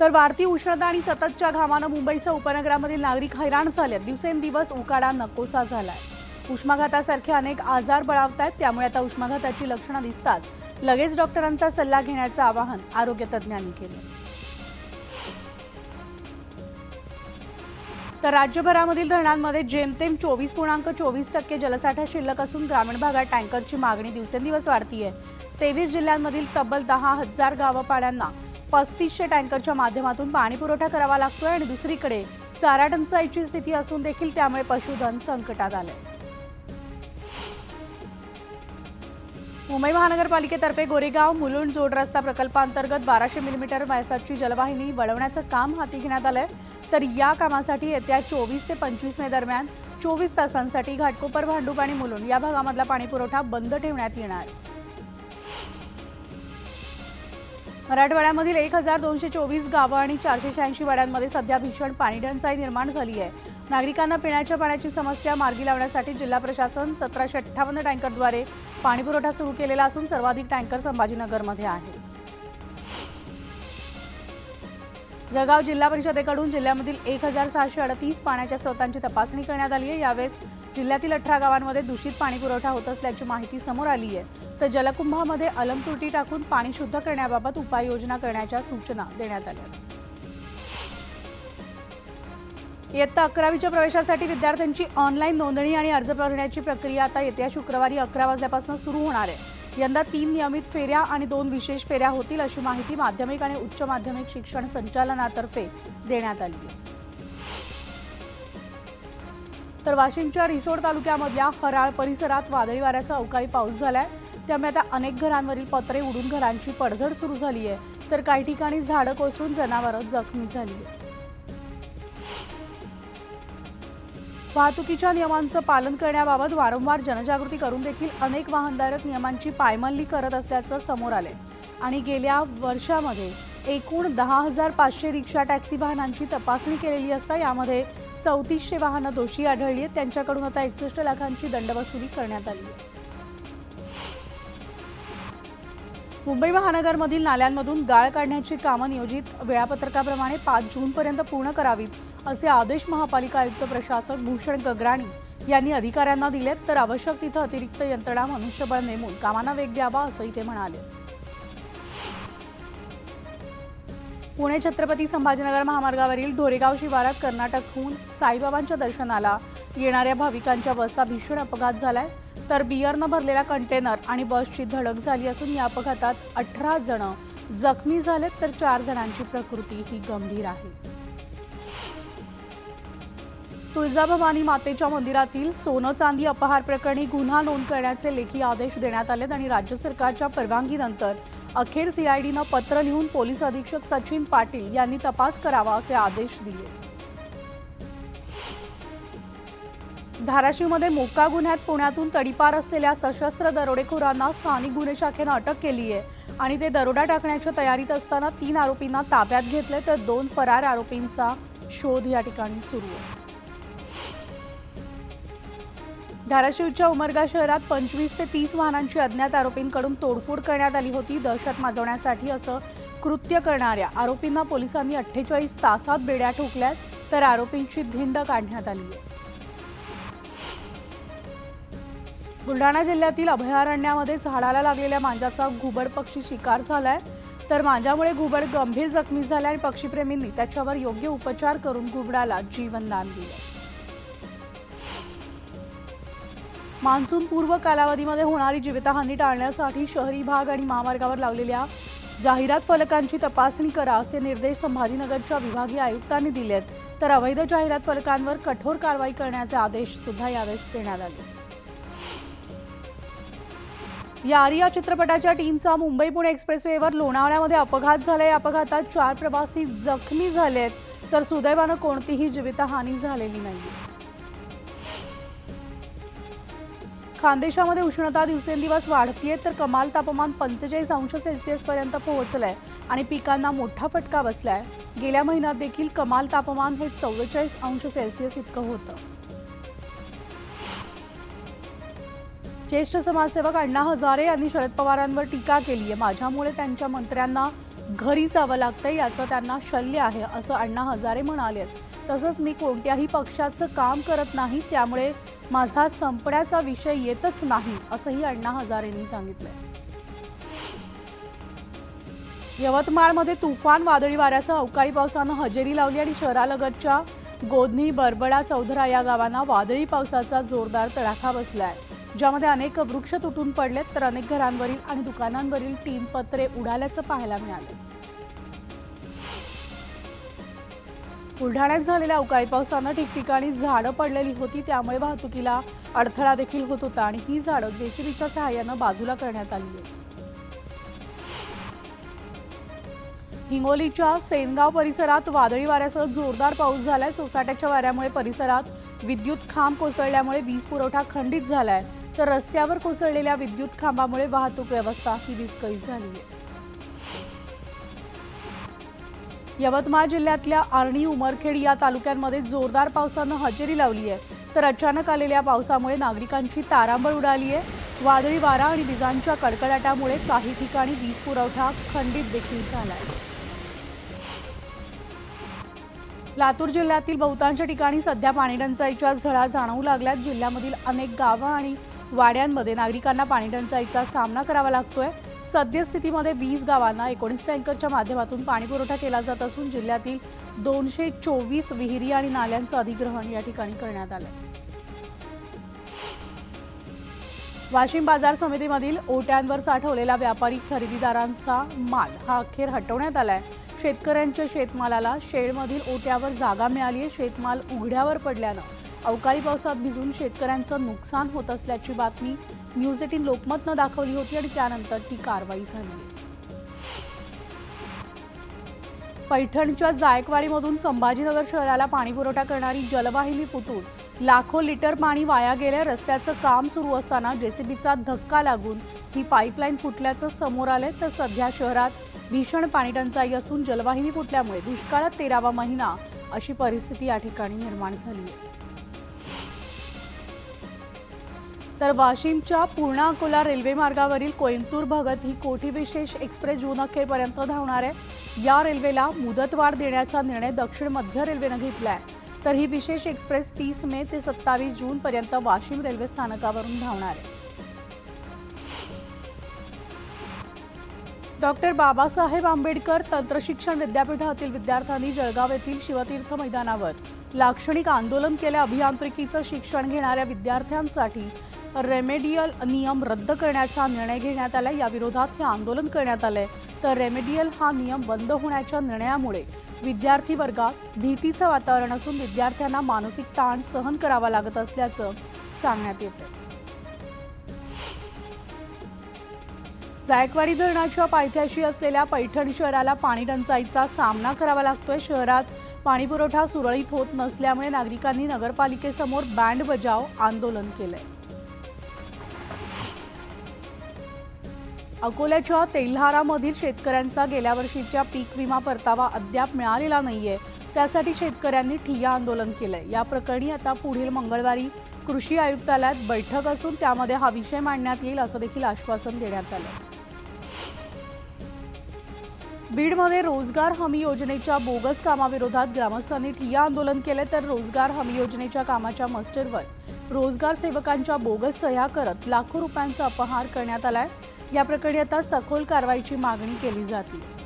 तर वाढती उष्णता आणि सततच्या घामानं मुंबईसह उपनगरामधील नागरिक हैराण झाले दिवसेंदिवस उकाडा नकोसा झालाय. उष्माघातासारखे अनेक आजार बळावत आहेत त्यामुळे आता उष्माघाताची लक्षणं दिसतात. लगेच डॉक्टरांचा सल्ला घेण्याचं आवाहन आरोग्य तज्ज्ञांनी केलं. तर राज्यभरामधील धरणांमध्ये जेमतेम चोवीस पूर्णांक चोवीस टक्के जलसाठा शिल्लक असून ग्रामीण भागात टँकरची मागणी दिवसेंदिवस वाढतीये. तेवीस जिल्ह्यांमधील तब्बल दहा हजार गावपाड्यांना पस्तीसशे टँकरच्या माध्यमातून पाणी पुरवठा करावा लागतोय आणि दुसरीकडे चारा टंचाईची स्थिती असून देखील त्यामुळे पशुधन संकटात आलंय. मुंबई महानगरपालिकेतर्फे गोरेगाव मुलुंड जोड रस्ता प्रकल्पांतर्गत बाराशे मिलीमीटर व्यासाची जलवाहिनी वळवण्याचं काम हाती घेण्यात आलंय. तर या कामासाठी येत्या चोवीस ते पंचवीस मे दरम्यान चोवीस तासांसाठी घाटकोपर भांडूप आणि मुलुंड या भागामधला पाणीपुरवठा बंद ठेवण्यात येणार. मराठवाड्यामधील एक हजार दोनशे चोवीस गावं आणि चारशे शहाऐंशी वाड्यांमध्ये सध्या भीषण पाणी टंचाई निर्माण झाली आहे. नागरिकांना पिण्याच्या पाण्याची समस्या मार्गी लावण्यासाठी जिल्हा प्रशासन सतराशे अठ्ठावन्न टँकरद्वारे पाणीपुरवठा सुरू केलेला असून सर्वाधिक टँकर संभाजीनगरमध्ये आहे जळगाव जिल्हा परिषदेकडून जिल्ह्यामधील एक हजार सहाशे अडतीस पाण्याच्या स्रोतांची तपासणी करण्यात आली आहे. यावेळेस जिल्ह्यातील अठरा गावांमध्ये दूषित पाणी पुरवठा होत असल्याची माहिती समोर आली आहे. तर जलकुंभामध्ये अलमतुटी टाकून पाणी शुद्ध करण्याबाबत उपाययोजना करण्याच्या सूचना देण्यात आल्या. इयत्ता अकरावीच्या प्रवेशासाठी विद्यार्थ्यांची ऑनलाईन नोंदणी आणि अर्ज भरण्याची प्रक्रिया आता येत्या शुक्रवारी अकरा वाजल्यापासून सुरू होणार आहे. यंदा तीन नियमित फेऱ्या आणि दोन विशेष फेऱ्या होतील अशी माहिती माध्यमिक आणि उच्च माध्यमिक शिक्षण संचालनातर्फे देण्यात आली आहे. तर वाशिमच्या रिसोड तालुक्यामधल्या हराळ परिसरात वादळी वाऱ्याचा अवकाळी पाऊस झालाय. त्यामुळे आता अनेक घरांवरील पत्रे उडून घरांची पडझड सुरू झाली आहे तर काही ठिकाणी झाडं कोसळून जनावरं जखमी झाली आहेत वाहतुकीच्या नियमांचं पालन करण्याबाबत वारंवार जनजागृती करून देखील अनेक वाहनधारक नियमांची पायमल्ली करत असल्याचं समोर आले आणि गेल्या वर्षामध्ये एकूण दहा हजार पाचशे रिक्षा टॅक्सी वाहनांची तपासणी केलेली असता यामध्ये चौतीसशे वाहनं दोषी आढळली आहेत. त्यांच्याकडून आता एकसष्ट लाखांची दंडवसुली करण्यात आली मुंबई महानगरमधील नाल्यांमधून गाळ काढण्याची कामं नियोजित वेळापत्रकाप्रमाणे पाच जूनपर्यंत पूर्ण करावीत असे आदेश महापालिका आयुक्त प्रशासक भूषण गगराणी यांनी अधिकाऱ्यांना दिलेत. तर आवश्यक तिथं अतिरिक्त यंत्रणा मनुष्यबळ नेमून कामांना वेग द्यावा असंही ते म्हणाले. पुणे छत्रपती संभाजीनगर महामार्गावरील ढोरेगाव शिवारात कर्नाटकहून साईबाबांच्या दर्शनाला येणाऱ्या भाविकांच्या बसचा भीषण अपघात झालाय. तर बियरनं भरलेला कंटेनर आणि बसची धडक झाली असून या अपघातात अठरा जण जखमी झालेत तर चार जणांची प्रकृती ही गंभीर आहे. तुळजाभवानी मातेच्या मंदिरातील सोनं चांदी अपहार प्रकरणी गुन्हा नोंद करण्याचे लेखी आदेश देण्यात आलेत आणि राज्य सरकारच्या परवानगीनंतर अखेर सीआयडीनं पत्र लिहून पोलीस अधीक्षक सचिन पाटील यांनी तपास करावा असे आदेश दिले. धाराशिवमध्ये मोका गुन्ह्यात पुण्यातून तडीपार असलेल्या सशस्त्र दरोडेखोरांना स्थानिक गुन्हे शाखेनं अटक केली आहे आणि ते दरोडा टाकण्याच्या तयारीत असताना तीन आरोपींना ताब्यात घेतले तर दोन फरार आरोपींचा शोध या ठिकाणी सुरू आहे. धाराशिवच्या उमरगा शहरात पंचवीस ते तीस वाहनांची अज्ञात आरोपींकडून तोडफोड करण्यात आली होती. दहशत माजवण्यासाठी असं कृत्य करणाऱ्या आरोपींना पोलिसांनी अठ्ठेचाळीस तासात बेड्या ठोकल्यात तर आरोपींची धिंड काढण्यात आली आहे. बुलढाणा जिल्ह्यातील अभयारण्यामध्ये झाडाला लागलेल्या मांजाचा घुबड पक्षी शिकार झालाय. तर मांजामुळे घुबड गंभीर जखमी झाला आणि पक्षीप्रेमींनी त्याच्यावर योग्य उपचार करून घुबडाला जीवनदान दिलं. मान्सून पूर्व कालावधीमध्ये होणारी जीवितहानी टाळण्यासाठी शहरी भाग आणि महामार्गावर लावलेल्या जाहिरात फलकांची तपासणी करा असे निर्देश संभाजीनगरच्या विभागीय आयुक्तांनी दिलेत. तर अवैध जाहिरात फलकांवर कठोर कारवाई करण्याचे आदेश सुद्धा यावेळेस देण्यात आले. या आर्या चित्रपटाच्या टीमचा मुंबई पुणे एक्सप्रेसवेवर लोणावळ्यामध्ये अपघात झाला या अपघातात चार प्रवासी जखमी झालेत. तर सुदैवानं कोणतीही जीवितहानी झालेली नाही खानदेशामध्ये उष्णता दिवसेंदिवस वाढतीये तर कमाल तापमान पंचेचाळीस अंश सेल्सिअस पर्यंत पोहोचलंय आणि पिकांना मोठा फटका बसलाय. गेल्या महिन्यात देखील कमाल तापमान हे चव्वेचाळीस अंश सेल्सिअस इतकं होतं. ज्येष्ठ समाजसेवक अण्णा हजारे यांनी शरद पवारांवर टीका केली आहे माझ्यामुळे त्यांच्या मंत्र्यांना घरी जावं लागतंय याचं त्यांना शल्य आहे असं अण्णा हजारे म्हणाले तसंच मी कोणत्याही पक्षाचं काम करत नाही त्यामुळे माझा संपण्याचा विषय येतच नाही असंही अण्णा हजारेंनी सांगितलं यवतमाळमध्ये तुफान वादळी वाऱ्यासह अवकाळी पावसानं हजेरी लावली आणि शहरालगतच्या गोधनी बरबडा चौधरा या गावांना वादळी पावसाचा जोरदार तडाखा बसलाय. ज्यामध्ये अनेक वृक्ष तुटून पडलेत तर अनेक घरांवरील आणि दुकानांवरील तीन पत्रे उडाल्याचं पाहायला मिळालं बुलढाण्यात झालेल्या अवकाळी पावसानं ठिकठिकाणी झाडं पडलेली होती त्यामुळे वाहतुकीला अडथळा देखील होत होता आणि ही झाडं जेसीबीच्या सहाय्यानं बाजूला करण्यात आली हिंगोलीच्या सेनगाव परिसरात वादळी वाऱ्यासह जोरदार पाऊस झालाय. सोसाट्याच्या वाऱ्यामुळे परिसरात विद्युत खांब कोसळल्यामुळे वीज पुरवठा खंडित झालाय. तर रस्त्यावर कोसळलेल्या विद्युत खांबामुळे वाहतूक व्यवस्था ही विस्कळीत झाली आहे. यवतमाळ जिल्ह्यातल्या आर्णी उमरखेड या तालुक्यांमध्ये जोरदार पावसानं हजेरी लावली आहे. तर अचानक आलेल्या पावसामुळे नागरिकांची तारांबळ उडाली आहे. वादळी वारा आणि विजांच्या कडकडाटामुळे काही ठिकाणी वीज पुरवठा खंडित देखील झाला आहे लातूर जिल्ह्यातील बहुतांश ठिकाणी सध्या पाणीटंचाईच्या झळा जाणवू लागल्यात. जिल्ह्यामधील अनेक गावं आणि वाड्यांमध्ये नागरिकांना पाणीटंचाईचा सामना करावा लागतोय. सद्यस्थितीमध्ये वीस गावांना एकोणीस टँकरच्या माध्यमातून पाणीपुरवठा केला जात असून जिल्ह्यातील दोनशे चोवीस विहिरी आणि नाल्यांचं अधिग्रहण या ठिकाणी करण्यात आलं वाशिम बाजार समितीमधील ओट्यांवर साठवलेला व्यापारी खरेदीदारांचा माल हा अखेर हटवण्यात आलाय. शेतकऱ्यांच्या शेतमालाला शेडमधील ओट्यावर जागा मिळाली आहे शेतमाल उघड्यावर पडल्यानं अवकाळी पावसात भिजून शेतकऱ्यांचं नुकसान होत असल्याची बातमी न्यूज एटीन लोकमतनं दाखवली होती आणि त्यानंतर ती कारवाई झाली. पैठणच्या जायकवाडीमधून संभाजीनगर शहराला पाणीपुरवठा करणारी जलवाहिनी फुटून लाखो लिटर पाणी वाया गेल्या रस्त्याचं काम सुरू असताना जेसीबीचा धक्का लागून ही पाईपलाईन फुटल्याचं समोर आलंय. तर सध्या शहरात भीषण पाणीटंचाई असून जलवाहिनी फुटल्यामुळे दुष्काळात तेरावा महिना अशी परिस्थिती या ठिकाणी निर्माण झाली आहे. तर वाशिमच्या पूर्णा अकोला रेल्वे मार्गावरील कोइंबतूर भगत ही कोठी विशेष एक्सप्रेस जून अखेरपर्यंत धावणार आहे. या रेल्वेला मुदतवाढ देण्याचा निर्णय दक्षिण मध्य रेल्वेनं घेतला आहे तर ही विशेष एक्सप्रेस तीस मे ते सत्तावीस जूनपर्यंत वाशिम रेल्वे स्थानकावरून धावणार आहे. डॉक्टर बाबासाहेब आंबेडकर तंत्रशिक्षण विद्यापीठातील विद्यार्थ्यांनी जळगाव येथील शिवतीर्थ मैदानावर लाक्षणिक आंदोलन केले अभियांत्रिकीचं शिक्षण घेणाऱ्या विद्यार्थ्यांसाठी रेमेडियल नियम रद्द करण्याचा निर्णय घेण्यात आला या विरोधात हे आंदोलन करण्यात आलंय. तर रेमेडियल हा नियम बंद होण्याच्या निर्णयामुळे विद्यार्थी वर्गात भीतीचं वातावरण असून विद्यार्थ्यांना मानसिक ताण सहन करावा लागत असल्याचं सांगण्यात येतं जायकवाडी धरणाच्या पायथ्याशी असलेल्या पैठण शहराला पाणी टंचाईचा सामना करावा लागतोय. शहरात पाणीपुरवठा सुरळीत होत नसल्यामुळे नागरिकांनी नगरपालिकेसमोर बँड बजाव आंदोलन केलंय. अकोल्याच्या तेल्हारामधील शेतकऱ्यांचा गेल्या वर्षीच्या पीक विमा परतावा अद्याप मिळालेला नाहीये. त्यासाठी शेतकऱ्यांनी ठिय्या आंदोलन केलंय. या प्रकरणी आता पुढील मंगळवारी कृषी आयुक्तालयात बैठक असून त्यामध्ये हा विषय मांडण्यात येईल असं देखील आश्वासन देण्यात आलं बीडमध्ये रोजगार हमी योजनेच्या बोगस कामाविरोधात ग्रामस्थांनी ठिय्या आंदोलन केले तर रोजगार हमी योजनेच्या कामाच्या मस्टरवर रोजगार सेवकांच्या बोगस सह्या करत लाखो रुपयांचा अपहार करण्यात आलाय. या प्रकरणी आता सखोल कारवाईची मागणी केली जाते.